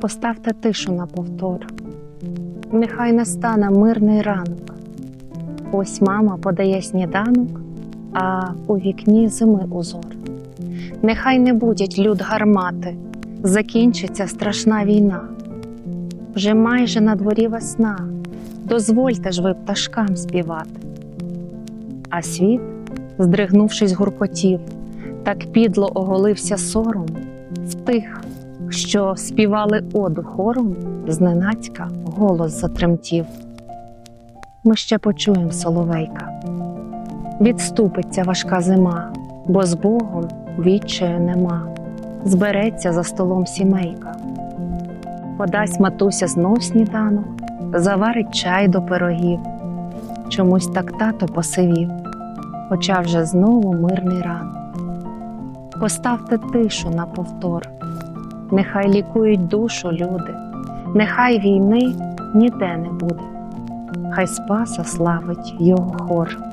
поставте тишу на повтор. Нехай настане мирний ранок. Ось мама подає сніданок, а у вікні зими узор. Нехай не будять люд гармати, закінчиться страшна війна. Вже майже на дворі весна, дозвольте ж ви пташкам співати. А світ, здригнувшись, гуркотів, так підло оголився сором в тих, що співали оду хором, зненацька голос затремтів. Ми ще почуємо соловейка. Відступиться важка зима, бо з Богом відчаю нема. Збереться за столом сімейка. Подасть матуся знов сніданок, заварить чай до пирогів. Чомусь так тато посивів, хоча вже знову мирний ранок. Поставте тишу на повтор, нехай лікують душу люди, нехай війни ніде не буде, хай Спаса славить його хор.